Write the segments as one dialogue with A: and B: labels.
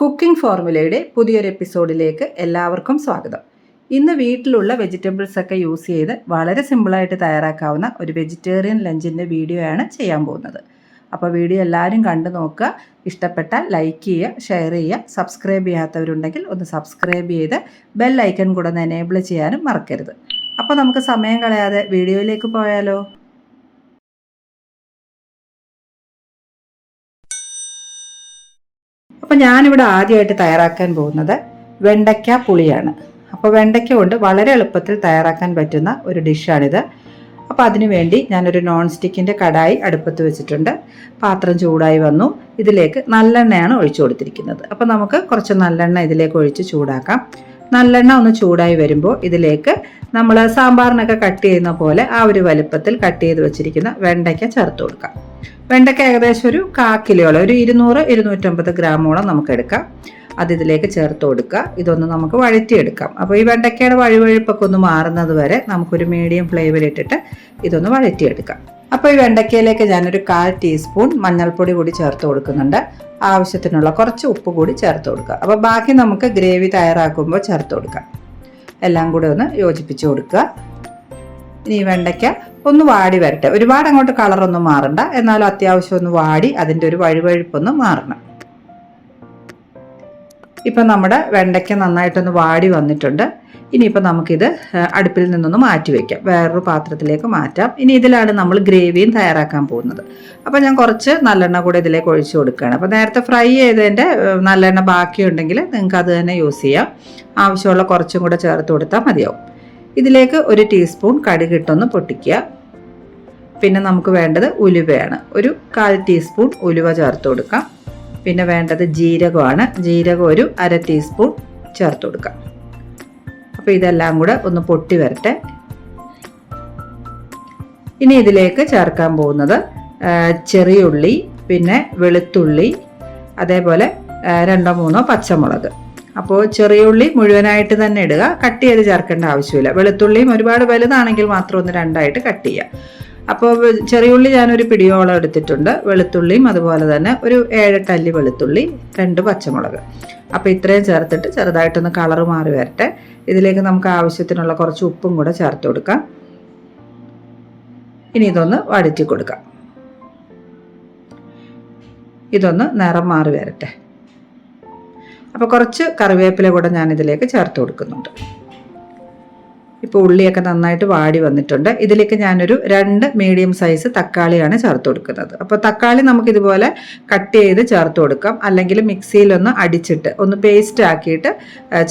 A: Cooking ഫോർമുലയുടെ പുതിയൊരു എപ്പിസോഡിലേക്ക് എല്ലാവർക്കും സ്വാഗതം. ഇന്ന് വീട്ടിലുള്ള വെജിറ്റബിൾസ് ഒക്കെ യൂസ് ചെയ്ത് വളരെ സിമ്പിളായിട്ട് തയ്യാറാക്കാവുന്ന ഒരു വെജിറ്റേറിയൻ ലഞ്ചിന്റെ വീഡിയോ ആണ് ചെയ്യാൻ പോകുന്നത്. അപ്പോൾ വീഡിയോ എല്ലാവരും കണ്ടു നോക്കുക. ഇഷ്ടപ്പെട്ടാൽ ലൈക്ക് ചെയ്യുക ഷെയർ ചെയ്യുക. സബ്സ്ക്രൈബ് ചെയ്യാത്തവരുണ്ടെങ്കിൽ ഒന്ന് സബ്സ്ക്രൈബ് ചെയ്ത് ബെൽ ഐക്കൺ കൂടെ ഒന്ന് എനേബിൾ ചെയ്യാനും മറക്കരുത്. അപ്പോൾ നമുക്ക് സമയം കളയാതെ വീഡിയോയിലേക്ക് പോയാലോ? അപ്പോൾ ഞാനിവിടെ ആദ്യമായിട്ട് തയ്യാറാക്കാൻ പോകുന്നത് വെണ്ടയ്ക്ക പുളിയാണ്. അപ്പോൾ വെണ്ടയ്ക്ക കൊണ്ട് വളരെ എളുപ്പത്തിൽ തയ്യാറാക്കാൻ പറ്റുന്ന ഒരു ഡിഷാണിത്. അപ്പോൾ അതിനു വേണ്ടി ഞാനൊരു നോൺ സ്റ്റിക്കിന്റെ കടായി അടുപ്പത്ത് വെച്ചിട്ടുണ്ട്. പാത്രം ചൂടായി വന്നു. ഇതിലേക്ക് നല്ലെണ്ണയാണ് ഒഴിച്ചു കൊടുത്തിരിക്കുന്നത്. അപ്പോൾ നമുക്ക് കുറച്ച് നല്ലെണ്ണ ഇതിലേക്ക് ഒഴിച്ച് ചൂടാക്കാം. നല്ലെണ്ണ ഒന്ന് ചൂടായി വരുമ്പോൾ ഇതിലേക്ക് നമ്മൾ സാമ്പാറിനൊക്കെ കട്ട് ചെയ്യുന്ന പോലെ ആ ഒരു വലുപ്പത്തിൽ കട്ട് ചെയ്ത് വെച്ചിരിക്കുന്ന വെണ്ടയ്ക്ക ചേർത്ത് കൊടുക്കാം. വെണ്ടയ്ക്ക ഏകദേശം ഒരു കാ കിലോളം ഒരു ഇരുന്നൂറ് ഇരുന്നൂറ്റമ്പത് ഗ്രാമോളം നമുക്ക് എടുക്കാം. അത് ഇതിലേക്ക് ചേർത്ത് കൊടുക്കുക. ഇതൊന്ന് നമുക്ക് വഴറ്റിയെടുക്കാം. അപ്പോൾ ഈ വെണ്ടയ്ക്കയുടെ വഴുവഴുപ്പൊക്കെ ഒന്ന് മാറുന്നത് വരെ നമുക്കൊരു മീഡിയം ഫ്ലേമിലിട്ടിട്ട് ഇതൊന്ന് വഴറ്റിയെടുക്കാം. അപ്പോൾ ഈ വെണ്ടയ്ക്കയിലേക്ക് ഞാനൊരു കാൽ ടീസ്പൂൺ മഞ്ഞൾപ്പൊടി കൂടി ചേർത്ത് കൊടുക്കുന്നുണ്ട്. ആവശ്യത്തിനുള്ള കുറച്ച് ഉപ്പ് കൂടി ചേർത്ത് കൊടുക്കുക. അപ്പോൾ ബാക്കി നമുക്ക് ഗ്രേവി തയ്യാറാക്കുമ്പോൾ ചേർത്ത് കൊടുക്കാം. എല്ലാം കൂടെ ഒന്ന് യോജിപ്പിച്ച് കൊടുക്കുക. ഇനി വെണ്ടയ്ക്ക ഒന്ന് വാടി വരട്ടെ. ഒരുപാട് അങ്ങോട്ട് കളറൊന്നും മാറണ്ട. എന്നാലും അത്യാവശ്യം ഒന്ന് വാടി അതിന്റെ ഒരു വഴുവഴുപ്പൊന്ന് മാറണം. ഇപ്പം നമ്മുടെ വെണ്ടയ്ക്ക നന്നായിട്ടൊന്ന് വാടി വന്നിട്ടുണ്ട്. ഇനിയിപ്പോൾ നമുക്കിത് അടുപ്പിൽ നിന്നൊന്ന് മാറ്റി വയ്ക്കാം വേറൊരു പാത്രത്തിലേക്ക് മാറ്റാം. ഇനി ഇതിലാണ് നമ്മൾ ഗ്രേവിയും തയ്യാറാക്കാൻ പോകുന്നത്. അപ്പോൾ ഞാൻ കുറച്ച് നല്ലെണ്ണ കൂടെ ഇതിലേക്ക് ഒഴിച്ചു കൊടുക്കുകയാണ്. അപ്പോൾ നേരത്തെ ഫ്രൈ ചെയ്തതിന്റെ നല്ലെണ്ണ ബാക്കിയുണ്ടെങ്കിൽ നിങ്ങൾക്ക് അത് തന്നെ യൂസ് ചെയ്യാം. ആവശ്യമുള്ള കുറച്ചും കൂടെ ചേർത്ത് കൊടുത്താൽ മതിയാവും. ഇതിലേക്ക് ഒരു ടീസ്പൂൺ കടുകിട്ടൊന്ന് പൊട്ടിക്കുക. പിന്നെ നമുക്ക് വേണ്ടത് ഉലുവയാണ്. ഒരു കാൽ ടീസ്പൂൺ ഉലുവ ചേർത്ത് കൊടുക്കാം. പിന്നെ വേണ്ടത് ജീരകമാണ്. ജീരകം ഒരു അര ടീസ്പൂൺ ചേർത്ത് കൊടുക്കാം. അപ്പോൾ ഇതെല്ലാം കൂടെ ഒന്ന് പൊട്ടി വരട്ടെ. ഇനി ഇതിലേക്ക് ചേർക്കാൻ പോകുന്നത് ചെറിയുള്ളി പിന്നെ വെളുത്തുള്ളി അതേപോലെ രണ്ടോ മൂന്നോ പച്ചമുളക്. അപ്പോൾ ചെറിയ ഉള്ളി മുഴുവനായിട്ട് തന്നെ ഇടുക. കട്ട് ചെയ്ത് ചേർക്കേണ്ട ആവശ്യമില്ല. വെളുത്തുള്ളിയും ഒരുപാട് വലുതാണെങ്കിൽ മാത്രം ഒന്ന് രണ്ടായിട്ട് കട്ട് ചെയ്യുക. അപ്പോൾ ചെറിയുള്ളി ഞാനൊരു പിടിയോളം എടുത്തിട്ടുണ്ട് വെളുത്തുള്ളിയും അതുപോലെ തന്നെ ഒരു ഏഴെട്ട് അല്ലി വെളുത്തുള്ളി രണ്ട് പച്ചമുളക്. അപ്പോൾ ഇത്രയും ചേർത്തിട്ട് ചെറുതായിട്ടൊന്ന് കളർ മാറി വരട്ടെ. ഇതിലേക്ക് നമുക്ക് ആവശ്യത്തിനുള്ള കുറച്ച് ഉപ്പും കൂടെ ചേർത്ത് കൊടുക്കാം. ഇനി ഇതൊന്ന് വഴറ്റി കൊടുക്കാം. ഇതൊന്ന് നിറം മാറി വരട്ടെ. അപ്പോൾ കുറച്ച് കറിവേപ്പില കൂടെ ഞാൻ ഇതിലേക്ക് ചേർത്ത് കൊടുക്കുന്നുണ്ട്. ഇപ്പോൾ ഉള്ളിയൊക്കെ നന്നായിട്ട് വാടി വന്നിട്ടുണ്ട്. ഇതിലേക്ക് ഞാനൊരു രണ്ട് മീഡിയം സൈസ് തക്കാളിയാണ് ചേർത്ത് കൊടുക്കുന്നത്. അപ്പോൾ തക്കാളി നമുക്കിതുപോലെ കട്ട് ചെയ്ത് ചേർത്ത് കൊടുക്കാം. അല്ലെങ്കിൽ മിക്സിയിലൊന്ന് അടിച്ചിട്ട് ഒന്ന് പേസ്റ്റ് ആക്കിയിട്ട്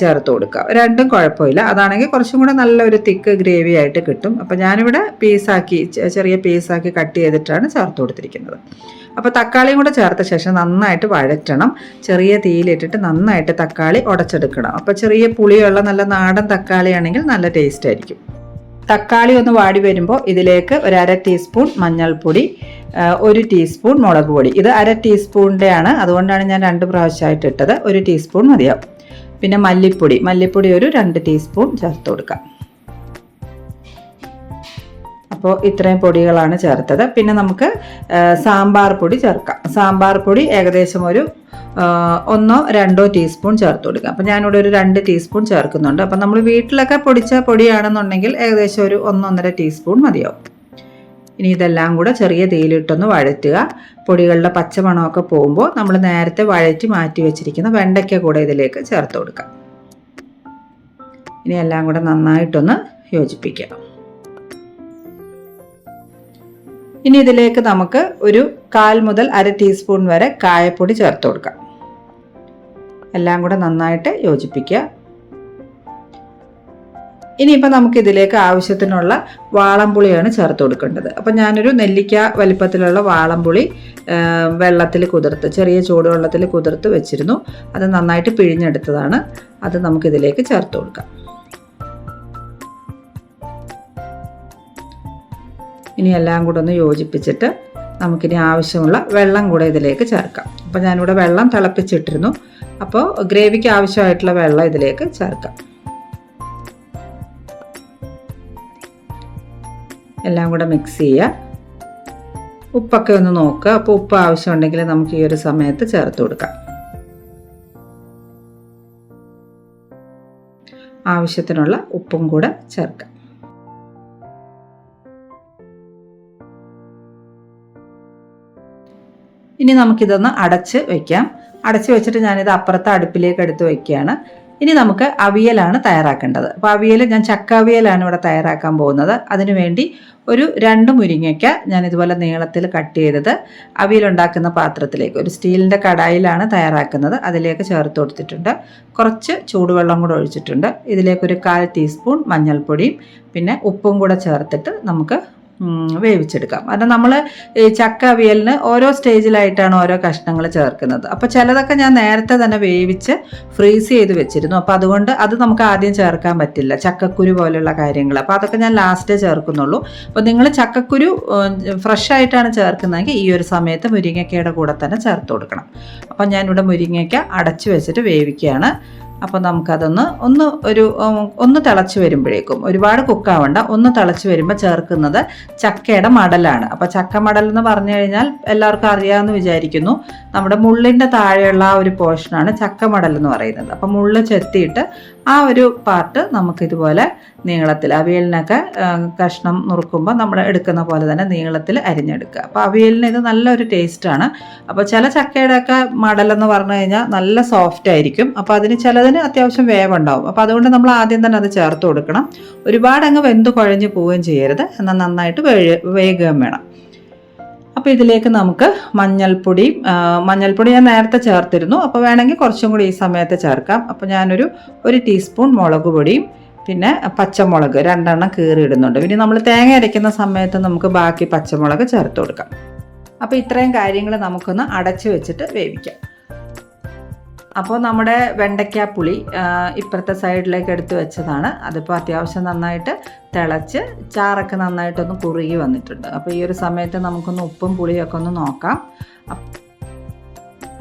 A: ചേർത്ത് കൊടുക്കാം. രണ്ടും കുഴപ്പമില്ല. അതാണെങ്കിൽ കുറച്ചും കൂടെ നല്ലൊരു തിക്ക് ഗ്രേവി ആയിട്ട് കിട്ടും. അപ്പോൾ ഞാനിവിടെ പീസാക്കി ചെറിയ പീസാക്കി കട്ട് ചെയ്തിട്ടാണ് ചേർത്ത് കൊടുത്തിരിക്കുന്നത്. അപ്പോൾ തക്കാളിയും കൂടെ ചേർത്ത ശേഷം നന്നായിട്ട് വഴറ്റണം. ചെറിയ തീയിലിട്ടിട്ട് നന്നായിട്ട് തക്കാളി ഉടച്ചെടുക്കണം അപ്പോൾ ചെറിയ പുളിയുള്ള നല്ല നാടൻ തക്കാളിയാണെങ്കിൽ നല്ല ടേസ്റ്റ് ആയിരിക്കും. തക്കാളി ഒന്ന് വാടി വരുമ്പോൾ ഇതിലേക്ക് ഒരു അര ടീസ്പൂൺ മഞ്ഞൾപ്പൊടി ഒരു ടീസ്പൂൺ മുളക് പൊടി. ഇത് അര ടീസ്പൂണിന്റെ ആണ് അതുകൊണ്ടാണ് ഞാൻ രണ്ട് പ്രാവശ്യമായിട്ട് ഇട്ടത്. ഒരു ടീസ്പൂൺ മതിയാവും. പിന്നെ മല്ലിപ്പൊടി. മല്ലിപ്പൊടി ഒരു രണ്ട് ടീസ്പൂൺ ചേർത്ത് കൊടുക്കാം. അപ്പോൾ ഇത്രയും പൊടികളാണ് ചേർത്തത്. പിന്നെ നമുക്ക് സാമ്പാർ പൊടി ചേർക്കാം. സാമ്പാർ പൊടി ഏകദേശം ഒരു ഒന്നോ രണ്ടോ ടീസ്പൂൺ ചേർത്ത് കൊടുക്കാം. അപ്പോൾ ഞാനിവിടെ ഒരു രണ്ട് ടീസ്പൂൺ ചേർക്കുന്നുണ്ട്. അപ്പോൾ നമ്മൾ വീട്ടിലൊക്കെ പൊടിച്ച പൊടിയാണെന്നുണ്ടെങ്കിൽ ഏകദേശം ഒരു ഒന്നൊന്നര ടീസ്പൂൺ മതിയാവും. ഇനി ഇതെല്ലാം കൂടെ ചെറിയ തീയിലിട്ടൊന്ന് വഴറ്റുക. പൊടികളുടെ പച്ചമണമൊക്കെ പോകുമ്പോൾ നമ്മൾ നേരത്തെ വഴറ്റി മാറ്റി വെച്ചിരിക്കുന്ന വെണ്ടയ്ക്ക കൂടെ ഇതിലേക്ക് ചേർത്ത് കൊടുക്കാം. ഇനി എല്ലാം കൂടെ നന്നായിട്ടൊന്ന് യോജിപ്പിക്കാം. ഇനി ഇതിലേക്ക് നമുക്ക് ഒരു കാൽ മുതൽ അര ടീസ്പൂൺ വരെ കായപ്പൊടി ചേർത്ത് കൊടുക്കാം. എല്ലാം കൂടെ നന്നായിട്ട് യോജിപ്പിക്കുക. ഇനിയിപ്പോൾ നമുക്ക് ഇതിലേക്ക് ആവശ്യത്തിനുള്ള വാളംപുളിയാണ് ചേർത്ത് കൊടുക്കേണ്ടത്. അപ്പം ഞാനൊരു നെല്ലിക്ക വലിപ്പത്തിലുള്ള വാളംപുളി വെള്ളത്തിൽ കുതിർത്ത് ചെറിയ ചൂടുവെള്ളത്തിൽ കുതിർത്ത് വെച്ചിരുന്നു. അത് നന്നായിട്ട് പിഴിഞ്ഞെടുത്തതാണ്. അത് നമുക്കിതിലേക്ക് ചേർത്ത് കൊടുക്കാം. ഇനി എല്ലാം കൂടെ ഒന്ന് യോജിപ്പിച്ചിട്ട് നമുക്കിനി ആവശ്യമുള്ള വെള്ളം കൂടെ ഇതിലേക്ക് ചേർക്കാം. അപ്പോൾ ഞാനിവിടെ വെള്ളം തിളപ്പിച്ചിട്ടിരുന്നു. അപ്പോൾ ഗ്രേവിക്ക് ആവശ്യമായിട്ടുള്ള വെള്ളം ഇതിലേക്ക് ചേർക്കാം. എല്ലാം കൂടെ മിക്സ് ചെയ്യുക. ഉപ്പൊക്കെ ഒന്ന് നോക്കുക. അപ്പോൾ ഉപ്പ് ആവശ്യമുണ്ടെങ്കിൽ നമുക്ക് ഈ ഒരു സമയത്ത് ചേർത്ത് കൊടുക്കാം. ആവശ്യത്തിനുള്ള ഉപ്പും കൂടെ ചേർക്കാം. ഇനി നമുക്കിതൊന്ന് അടച്ച് വെക്കാം. അടച്ച് വെച്ചിട്ട് ഞാനിത് അപ്പുറത്തെ അടുപ്പിലേക്ക് എടുത്ത് വെക്കുകയാണ്. ഇനി നമുക്ക് അവിയലാണ് തയ്യാറാക്കേണ്ടത്. അപ്പോൾ അവിയൽ ഞാൻ ചക്ക അവിയലാണ് ഇവിടെ തയ്യാറാക്കാൻ പോകുന്നത്. അതിനുവേണ്ടി ഒരു രണ്ട് മുരിങ്ങയ്ക്ക ഞാൻ ഇതുപോലെ നീളത്തിൽ കട്ട് ചെയ്തത് അവിയലുണ്ടാക്കുന്ന പാത്രത്തിലേക്ക്. ഒരു സ്റ്റീലിന്റെ കടായിലാണ് തയ്യാറാക്കുന്നത്. അതിലേക്ക് ചേർത്ത് കൊടുത്തിട്ടുണ്ട്. കുറച്ച് ചൂടുവെള്ളം കൂടെ ഒഴിച്ചിട്ടുണ്ട്. ഇതിലേക്കൊരു കാൽ ടീസ്പൂൺ മഞ്ഞൾപ്പൊടിയും പിന്നെ ഉപ്പും കൂടെ ചേർത്തിട്ട് നമുക്ക് വേവിച്ചെടുക്കാം. കാരണം നമ്മൾ ചക്ക അവിയലിന് ഓരോ സ്റ്റേജിലായിട്ടാണ് ഓരോ കഷ്ണങ്ങൾ ചേർക്കുന്നത്. അപ്പോൾ ചിലതൊക്കെ ഞാൻ നേരത്തെ തന്നെ വേവിച്ച് ഫ്രീസ് ചെയ്ത് വെച്ചിരുന്നു. അപ്പോൾ അതുകൊണ്ട് അത് നമുക്ക് ആദ്യം ചേർക്കാൻ പറ്റില്ല. ചക്കക്കുരു പോലുള്ള കാര്യങ്ങൾ അപ്പോൾ അതൊക്കെ ഞാൻ ലാസ്റ്റേ ചേർക്കുന്നുള്ളൂ. അപ്പോൾ നിങ്ങൾ ചക്കക്കുരു ഫ്രഷ് ആയിട്ടാണ് ചേർക്കുന്നതെങ്കിൽ ഈ ഒരു സമയത്ത് മുരിങ്ങയ്ക്കയുടെ കൂടെ തന്നെ ചേർത്ത് കൊടുക്കണം. അപ്പോൾ ഞാനിവിടെ മുരിങ്ങയ്ക്ക അടച്ചു വെച്ചിട്ട് വേവിക്കുകയാണ്. അപ്പോൾ നമുക്കതൊന്ന് ഒന്ന് ഒരു ഒന്ന് തിളച്ച് വരുമ്പോഴേക്കും. ഒരുപാട് കുക്കാവണ്ട. ഒന്ന് തിളച്ച് വരുമ്പോൾ ചേർക്കുന്നത് ചക്കയുടെ മടലാണ്. അപ്പോൾ ചക്ക മടൽ എന്ന് പറഞ്ഞു കഴിഞ്ഞാൽ എല്ലാവർക്കും അറിയാമെന്ന് വിചാരിക്കുന്നു. നമ്മുടെ മുള്ളിന്റെ താഴെയുള്ള ആ ഒരു പോർഷനാണ് ചക്കമടൽ എന്ന് പറയുന്നത്. അപ്പം മുള്ള് ചെത്തിയിട്ട് ആ ഒരു പാർട്ട് നമുക്കിതുപോലെ നീളത്തിൽ അവിയലിനൊക്കെ കഷ്ണം നുറുക്കുമ്പോൾ നമ്മൾ എടുക്കുന്ന പോലെ തന്നെ നീളത്തിൽ അരിഞ്ഞെടുക്കുക. അപ്പോൾ അവിയലിന് ഇത് നല്ലൊരു ടേസ്റ്റാണ് അപ്പോൾ ചില ചക്കയുടെയൊക്കെ മടലെന്ന് പറഞ്ഞു കഴിഞ്ഞാൽ നല്ല സോഫ്റ്റ് ആയിരിക്കും. അപ്പോൾ അതിന് ചിലതിന് അത്യാവശ്യം വേവുണ്ടാവും. അപ്പോൾ അതുകൊണ്ട് നമ്മൾ ആദ്യം തന്നെ അത് ചേർത്ത് കൊടുക്കണം. ഒരുപാട് അങ്ങ് വെന്ത് കുഴഞ്ഞ് പോവുകയും ചെയ്യരുത്. എന്നാൽ നന്നായിട്ട് വേഗം വേണം. അപ്പോൾ ഇതിലേക്ക് നമുക്ക് മഞ്ഞൾപ്പൊടി മഞ്ഞൾപ്പൊടി ഞാൻ നേരത്തെ ചേർത്തിരുന്നു. അപ്പോൾ വേണമെങ്കിൽ കുറച്ചും കൂടി ഈ സമയത്ത് ചേർക്കാം. അപ്പോൾ ഞാനൊരു ഒരു ടീസ്പൂൺ മുളക് പൊടിയും പിന്നെ പച്ചമുളക് രണ്ടെണ്ണം കീറി ഇടുന്നുണ്ട് പിന്നെ നമ്മൾ തേങ്ങ അരയ്ക്കുന്ന സമയത്ത് നമുക്ക് ബാക്കി പച്ചമുളക് ചേർത്ത് കൊടുക്കാം. അപ്പോൾ ഇത്രയും കാര്യങ്ങൾ നമുക്കൊന്ന് അടച്ചു വെച്ചിട്ട് വേവിക്കാം. അപ്പോൾ നമ്മുടെ വെണ്ടയ്ക്ക പുളി ഇപ്പുറത്തെ സൈഡിലേക്ക് എടുത്തു വെച്ചതാണ്. അതിപ്പോൾ അത്യാവശ്യം നന്നായിട്ട് തിളച്ച് ചാറൊക്കെ നന്നായിട്ടൊന്ന് കുറുകി വന്നിട്ടുണ്ട്. അപ്പോൾ ഈ ഒരു സമയത്ത് നമുക്കൊന്ന് ഉപ്പും പുളിയൊക്കെ ഒന്ന് നോക്കാം.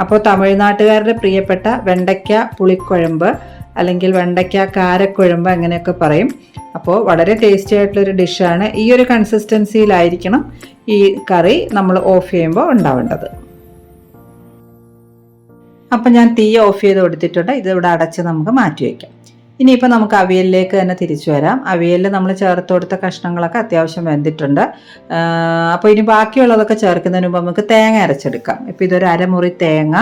A: അപ്പോൾ തമിഴ്നാട്ടുകാരുടെ പ്രിയപ്പെട്ട വെണ്ടയ്ക്ക പുളിക്കുഴമ്പ് അല്ലെങ്കിൽ വെണ്ടയ്ക്ക കാരക്കുഴമ്പ് അങ്ങനെയൊക്കെ പറയും. അപ്പോൾ വളരെ ടേസ്റ്റി ആയിട്ടുള്ളൊരു ഡിഷാണ് ഈ ഒരു കൺസിസ്റ്റൻസിയിലായിരിക്കണം ഈ കറി നമ്മൾ ഓഫ് ചെയ്യുമ്പോൾ ഉണ്ടാവേണ്ടത്. അപ്പം ഞാൻ തീ ഓഫ് ചെയ്ത് കൊടുത്തിട്ടുണ്ട്. ഇത് ഇവിടെ അടച്ച് നമുക്ക് മാറ്റി വയ്ക്കാം ഇനിയിപ്പോൾ നമുക്ക് അവിയലിലേക്ക് തന്നെ തിരിച്ചു വരാം. അവിയലിൽ നമ്മൾ ചേർത്ത് കൊടുത്ത കഷ്ണങ്ങളൊക്കെ അത്യാവശ്യം വെന്തിട്ടുണ്ട്. അപ്പോൾ ഇനി ബാക്കിയുള്ളതൊക്കെ ചേർക്കുന്നതിന് മുമ്പ് നമുക്ക് തേങ്ങ അരച്ചെടുക്കാം. ഇപ്പോൾ ഇതൊരു അരമുറി തേങ്ങ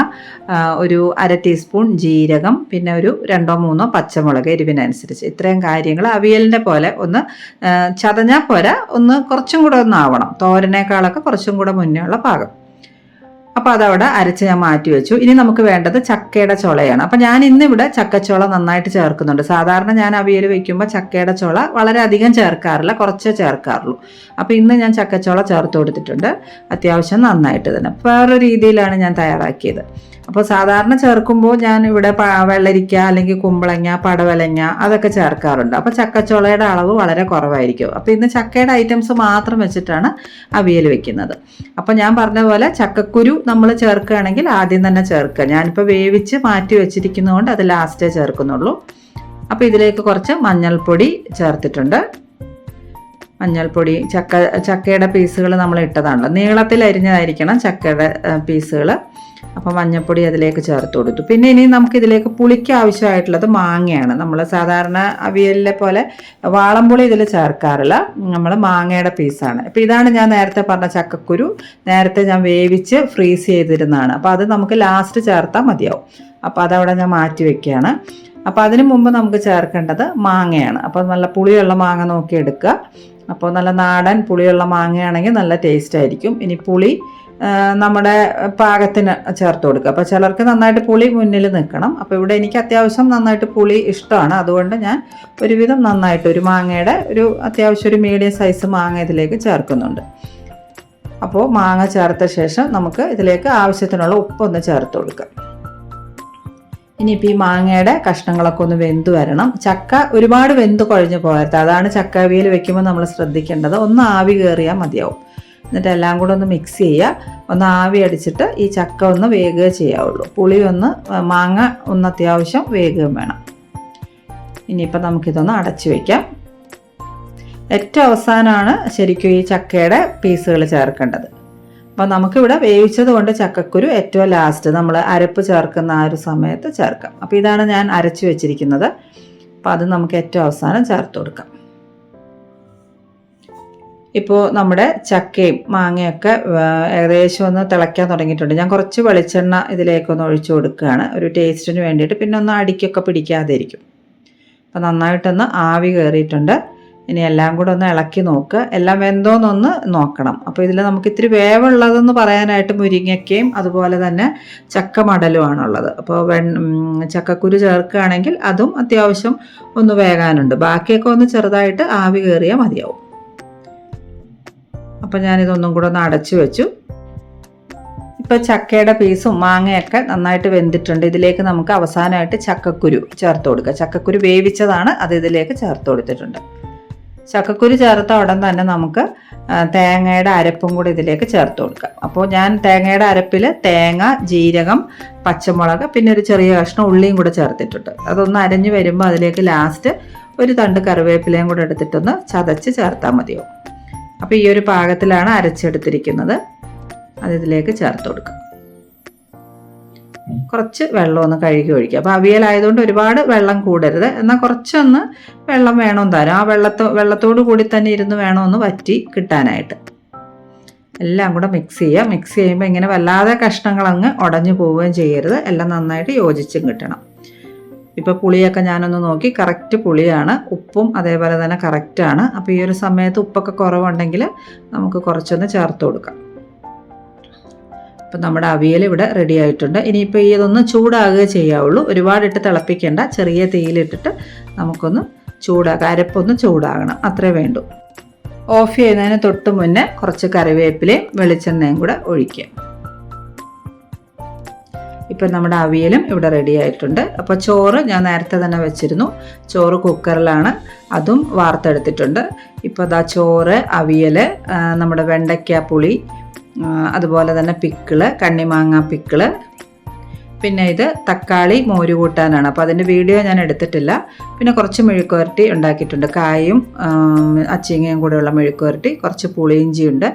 A: ഒരു അര ടീസ്പൂൺ ജീരകം പിന്നെ ഒരു രണ്ടോ മൂന്നോ പച്ചമുളക് എരിവിനനുസരിച്ച്. ഇത്രയും കാര്യങ്ങൾ അവിയലിന്റെ പോലെ ഒന്ന് ചതഞ്ഞാൽ പോരാ. ഒന്ന് കുറച്ചും കൂടെ ഒന്നാവണം തോരനേക്കാളൊക്കെ കുറച്ചും കൂടെ മുന്നേ ഉള്ള പാകം. അപ്പോൾ അതവിടെ അരച്ച് ഞാൻ മാറ്റി വെച്ചു. ഇനി നമുക്ക് വേണ്ടത് ചക്കയുടെ ചുളയാണ്. അപ്പോൾ ഞാൻ ഇന്നിവിടെ ചക്കച്ചുള നന്നായിട്ട് ചേർക്കുന്നുണ്ട്. സാധാരണ ഞാൻ അവിയൽ വെക്കുമ്പോൾ ചക്കയുടെ ചുള വളരെ അധികം ചേർക്കാറില്ല കുറച്ചേ ചേർക്കാറുള്ളൂ. അപ്പോൾ ഇന്ന് ഞാൻ ചക്കച്ചുള ചേർത്ത് കൊടുത്തിട്ടുണ്ട്. അത്യാവശ്യം നന്നായിട്ട് തന്നെ. വേറൊരു രീതിയിലാണ് ഞാൻ തയ്യാറാക്കിയത്. അപ്പോൾ സാധാരണ ചേർക്കുമ്പോൾ ഞാൻ ഇവിടെ വെള്ളരിക്ക അല്ലെങ്കിൽ കുമ്പളങ്ങ പടവലങ്ങ അതൊക്കെ ചേർക്കാറുണ്ട്. അപ്പോൾ ചക്കച്ചോളയുടെ അളവ് വളരെ കുറവായിരിക്കും. അപ്പോൾ ഇന്ന് ചക്കയുടെ ഐറ്റംസ് മാത്രം വെച്ചിട്ടാണ് അവിയൽ വെക്കുന്നത്. അപ്പോൾ ഞാൻ പറഞ്ഞ പോലെ ചക്കക്കുരു നമ്മൾ ചേർക്കുകയാണെങ്കിൽ ആദ്യം തന്നെ ചേർക്കുക. ഞാനിപ്പോൾ വേവിച്ച് മാറ്റി വെച്ചിരിക്കുന്നതുകൊണ്ട് അത് ലാസ്റ്റേ ചേർക്കുന്നുള്ളൂ. അപ്പോൾ ഇതിലേക്ക് കുറച്ച് മഞ്ഞൾപ്പൊടി ചേർത്തിട്ടുണ്ട്. മഞ്ഞൾപ്പൊടി ചക്ക ചക്കയുടെ പീസുകൾ നമ്മൾ ഇട്ടതാണല്ലോ. നീളത്തിൽ അരിഞ്ഞതായിരിക്കണം ചക്കയുടെ പീസുകൾ അപ്പോൾ മഞ്ഞൾപ്പൊടി അതിലേക്ക് ചേർത്ത് കൊടുത്തു. പിന്നെ ഇനി നമുക്ക് ഇതിലേക്ക് പുളിക്ക് ആവശ്യമായിട്ടുള്ളത് മാങ്ങയാണ്. നമ്മൾ സാധാരണ അവിയലിലെ പോലെ വാളംപുളി ഇതിൽ ചേർക്കാറില്ല. നമ്മൾ മാങ്ങയുടെ പീസാണ് അപ്പോൾ ഇതാണ് ഞാൻ നേരത്തെ പറഞ്ഞ ചക്കക്കുരു. നേരത്തെ ഞാൻ വേവിച്ച് ഫ്രീസ് ചെയ്തിരുന്നതാണ്. അപ്പോൾ അത് നമുക്ക് ലാസ്റ്റ് ചേർത്താൽ മതിയാവും. അപ്പോൾ അതവിടെ ഞാൻ മാറ്റി വെക്കുകയാണ്. അപ്പോൾ അതിന് മുമ്പ് നമുക്ക് ചേർക്കേണ്ടത് മാങ്ങയാണ്. അപ്പോൾ നല്ല പുളിയുള്ള മാങ്ങ നോക്കി എടുക്കുക. അപ്പോൾ നല്ല നാടൻ പുളിയുള്ള മാങ്ങയാണെങ്കിൽ നല്ല ടേസ്റ്റ് ആയിരിക്കും. ഇനി പുളി നമ്മുടെ പാകത്തിന് ചേർത്ത് കൊടുക്കുക. അപ്പോൾ ചിലർക്ക് നന്നായിട്ട് പുളി മുന്നിൽ നിൽക്കണം. അപ്പോൾ ഇവിടെ എനിക്ക് അത്യാവശ്യം നന്നായിട്ട് പുളി ഇഷ്ടമാണ്. അതുകൊണ്ട് ഞാൻ ഒരുവിധം നന്നായിട്ട് ഒരു മാങ്ങയുടെ ഒരു അത്യാവശ്യം ഒരു മീഡിയം സൈസ് മാങ്ങ ഇതിലേക്ക് ചേർക്കുന്നുണ്ട്. അപ്പോൾ മാങ്ങ ചേർത്ത ശേഷം നമുക്ക് ഇതിലേക്ക് ആവശ്യത്തിനുള്ള ഉപ്പൊന്ന് ചേർത്ത് കൊടുക്കുക ഇനിയിപ്പോൾ ഈ മാങ്ങയുടെ കഷ്ണങ്ങളൊക്കെ ഒന്ന് വെന്ത് വരണം. ചക്ക ഒരുപാട് വെന്ത് കുഴഞ്ഞു പോകരുത്. അതാണ് ചക്ക വെക്കുമ്പോൾ നമ്മൾ ശ്രദ്ധിക്കേണ്ടത്. ഒന്ന് ആവി കയറിയാൽ മതിയാവും. എന്നിട്ട് എല്ലാം കൂടെ ഒന്ന് മിക്സ് ചെയ്യുക. ഒന്ന് ആവി അടിച്ചിട്ട് ഈ ചക്ക ഒന്ന് വേഗുക ചെയ്യാവുള്ളൂ. പുളി ഒന്ന് മാങ്ങ ഒന്ന് അത്യാവശ്യം വേഗം വേണം. ഇനിയിപ്പോൾ നമുക്കിതൊന്ന് അടച്ചു വയ്ക്കാം ഏറ്റവും അവസാനമാണ് ശരിക്കും ഈ ചക്കയുടെ പീസുകൾ ചേർക്കേണ്ടത്. അപ്പോൾ നമുക്കിവിടെ വേവിച്ചത് കൊണ്ട് ചക്കക്കുരു ഏറ്റവും ലാസ്റ്റ് നമ്മൾ അരപ്പ് ചേർക്കുന്ന ആ ഒരു സമയത്ത് ചേർക്കാം. അപ്പോൾ ഇതാണ് ഞാൻ അരച്ചു വെച്ചിരിക്കുന്നത്. അപ്പോൾ അത് നമുക്ക് ഏറ്റവും അവസാനം ചേർത്ത് കൊടുക്കാം. ഇപ്പോൾ നമ്മുടെ ചക്കയും മാങ്ങയൊക്കെ ഏകദേശം ഒന്ന് തിളയ്ക്കാൻ തുടങ്ങിയിട്ടുണ്ട്. ഞാൻ കുറച്ച് വെളിച്ചെണ്ണ ഇതിലേക്കൊന്ന് ഒഴിച്ചു കൊടുക്കുകയാണ്. ഒരു ടേസ്റ്റിന് വേണ്ടിയിട്ട്. പിന്നെ ഒന്ന് അടിക്കൊക്കെ പിടിക്കാതെ ഇരിക്കും അപ്പോൾ നന്നായിട്ടൊന്ന് ആവി കയറിയിട്ടുണ്ട് ഇനി എല്ലാം കൂടെ ഒന്ന് ഇളക്കി നോക്കുക എല്ലാം വെന്തോന്നൊന്ന് നോക്കണം. അപ്പോൾ ഇതിൽ നമുക്ക് ഇത്തിരി വേവുള്ളതെന്ന് പറയാനായിട്ട് മുരിങ്ങയ്ക്കയും അതുപോലെ തന്നെ ചക്ക മടലുമാണുള്ളത് അപ്പോൾ വെൺ ചക്കക്കുരു ചേർക്കുകയാണെങ്കിൽ അതും അത്യാവശ്യം ഒന്ന് വേകാനുണ്ട്. ബാക്കിയൊക്കെ ഒന്ന് ചെറുതായിട്ട് ആവി കയറിയാൽ മതിയാവും. അപ്പം ഞാനിതൊന്നും കൂടെ ഒന്ന് അടച്ചു വെച്ചു. ഇപ്പോൾ ചക്കയുടെ പീസും മാങ്ങയൊക്കെ നന്നായിട്ട് വെന്തിട്ടുണ്ട്. ഇതിലേക്ക് നമുക്ക് അവസാനമായിട്ട് ചക്കക്കുരു ചേർത്ത് കൊടുക്കുക ചക്കക്കുരു വേവിച്ചതാണ് അത് ഇതിലേക്ക് ചേർത്ത് കൊടുത്തിട്ടുണ്ട്. ചക്കക്കുരു ചേർത്ത ഉടൻ തന്നെ നമുക്ക് തേങ്ങയുടെ അരപ്പും കൂടി ഇതിലേക്ക് ചേർത്ത് കൊടുക്കാം. അപ്പോൾ ഞാൻ തേങ്ങയുടെ അരപ്പിൽ തേങ്ങ ജീരകം പച്ചമുളക് പിന്നെ ഒരു ചെറിയ കഷ്ണം ഉള്ളിയും കൂടെ ചേർത്തിട്ടുണ്ട്. അതൊന്ന് അരഞ്ഞു വരുമ്പോൾ അതിലേക്ക് ലാസ്റ്റ് ഒരു തണ്ട് കറിവേപ്പിലയും കൂടെ എടുത്തിട്ടൊന്ന് ചതച്ച് ചേർത്താൽ മതിയാവും. അപ്പോൾ ഈ ഒരു പാകത്തിലാണ് അരച്ചെടുത്തിരിക്കുന്നത്. അത് ഇതിലേക്ക് ചേർത്ത് കൊടുക്കുക കുറച്ച് വെള്ളം ഒന്ന് കഴുകി ഒഴിക്കുക. അപ്പോൾ അവിയലായതുകൊണ്ട് ഒരുപാട് വെള്ളം കൂടരുത്. എന്നാൽ കുറച്ചൊന്ന് വെള്ളം വേണം തരാം. ആ വെള്ളത്തോ വെള്ളത്തോട് കൂടി തന്നെ ഇരുന്ന് വേണമെന്ന് വറ്റി കിട്ടാനായിട്ട്. എല്ലാം കൂടെ മിക്സ് ചെയ്യുക. മിക്സ് ചെയ്യുമ്പോൾ ഇങ്ങനെ വല്ലാതെ കഷ്ണങ്ങളങ്ങ് ഉടഞ്ഞു പോവുകയും ചെയ്യരുത്. എല്ലാം നന്നായിട്ട് യോജിച്ചും കിട്ടണം. ഇപ്പോൾ പുളിയൊക്കെ ഞാനൊന്ന് നോക്കി. കറക്റ്റ് പുളിയാണ്. ഉപ്പും അതേപോലെ തന്നെ കറക്റ്റാണ് അപ്പോൾ ഈ ഒരു സമയത്ത് ഉപ്പൊക്കെ കുറവുണ്ടെങ്കിൽ നമുക്ക് കുറച്ചൊന്ന് ചേർത്ത് കൊടുക്കാം. അപ്പം നമ്മുടെ അവിയൽ ഇവിടെ റെഡി ആയിട്ടുണ്ട്. ഇനിയിപ്പോൾ ഇതൊന്ന് ചൂടാകുക ചെയ്യാവുള്ളൂ. ഒരുപാടിട്ട് തിളപ്പിക്കേണ്ട. ചെറിയ തീയിലിട്ടിട്ട് നമുക്കൊന്ന് ചൂടാക്കാം അരപ്പൊന്ന് ചൂടാകണം. അത്രേ വേണ്ടൂ. ഓഫ് ചെയ്യുന്നതിന് തൊട്ട് മുന്നേ കുറച്ച് കറിവേപ്പിലയും വെളിച്ചെണ്ണയും കൂടെ ഒഴിക്കുക. ഇപ്പം നമ്മുടെ അവിയലും ഇവിടെ റെഡി ആയിട്ടുണ്ട്. അപ്പോൾ ചോറ് ഞാൻ നേരത്തെ തന്നെ വെച്ചിരുന്നു. ചോറ് കുക്കറിലാണ്. അതും വാർത്തെടുത്തിട്ടുണ്ട്. ഇപ്പോൾ അതാ ചോറ് അവിയൽ നമ്മുടെ വെണ്ടയ്ക്ക പുളി അതുപോലെ തന്നെ പിക്കിൾ കണ്ണിമാങ്ങ പിക്കിൾ. പിന്നെ ഇത് തക്കാളി മോര് കൂട്ടാനാണ്. അപ്പോൾ അതിന്റെ വീഡിയോ ഞാൻ എടുത്തിട്ടില്ല. പിന്നെ കുറച്ച് മെഴുക്കുവരട്ടി ഉണ്ടാക്കിയിട്ടുണ്ട്. കായും അച്ചിങ്ങയും കൂടെയുള്ള മെഴുക്കുവരട്ടി കുറച്ച് പുളിയിഞ്ചിയുണ്ട്.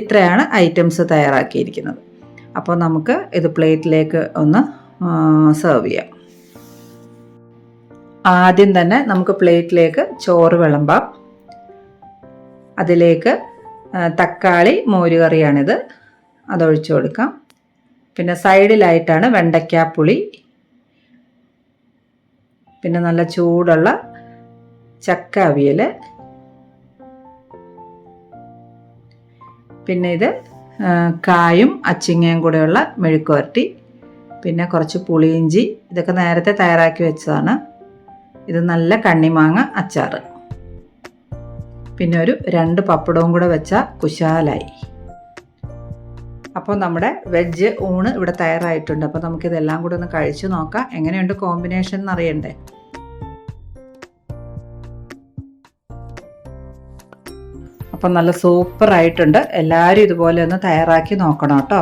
A: ഇത്രയാണ് ഐറ്റംസ് തയ്യാറാക്കിയിരിക്കുന്നത്. അപ്പോൾ നമുക്ക് ഇത് പ്ലേറ്റിലേക്ക് ഒന്ന് സെർവ് ചെയ്യാം. ആദ്യം തന്നെ നമുക്ക് പ്ലേറ്റിലേക്ക് ചോറ് വിളമ്പാം. അതിലേക്ക് തക്കാളി മോരുകറിയാണിത്. അതൊഴിച്ചു കൊടുക്കാം. പിന്നെ സൈഡിലായിട്ടാണ് വെണ്ടയ്ക്കാപ്പുളി. പിന്നെ നല്ല ചൂടുള്ള ചക്ക അവിയൽ പിന്നെ ഇത് കായും അച്ചിങ്ങയും കൂടെയുള്ള മെഴുക്കുവരട്ടി പിന്നെ കുറച്ച് പുളിയിഞ്ചി ഇതൊക്കെ നേരത്തെ തയ്യാറാക്കി വെച്ചതാണ്. ഇത് നല്ല കണ്ണിമാങ്ങ അച്ചാർ പിന്നെ ഒരു രണ്ട് പപ്പടവും കൂടെ വെച്ച കുശാലായി. അപ്പോൾ നമ്മുടെ വെജ് ഊണ് ഇവിടെ തയ്യാറായിട്ടുണ്ട്. അപ്പോൾ നമുക്കിതെല്ലാം കൂടെ ഒന്ന് കഴിച്ചു നോക്കാം. എങ്ങനെയുണ്ട് കോമ്പിനേഷൻ എന്നറിയണ്ടേ അപ്പം നല്ല സൂപ്പർ ആയിട്ടുണ്ട് എല്ലാവരും ഇതുപോലെ ഒന്ന് തയ്യാറാക്കി നോക്കണം കേട്ടോ.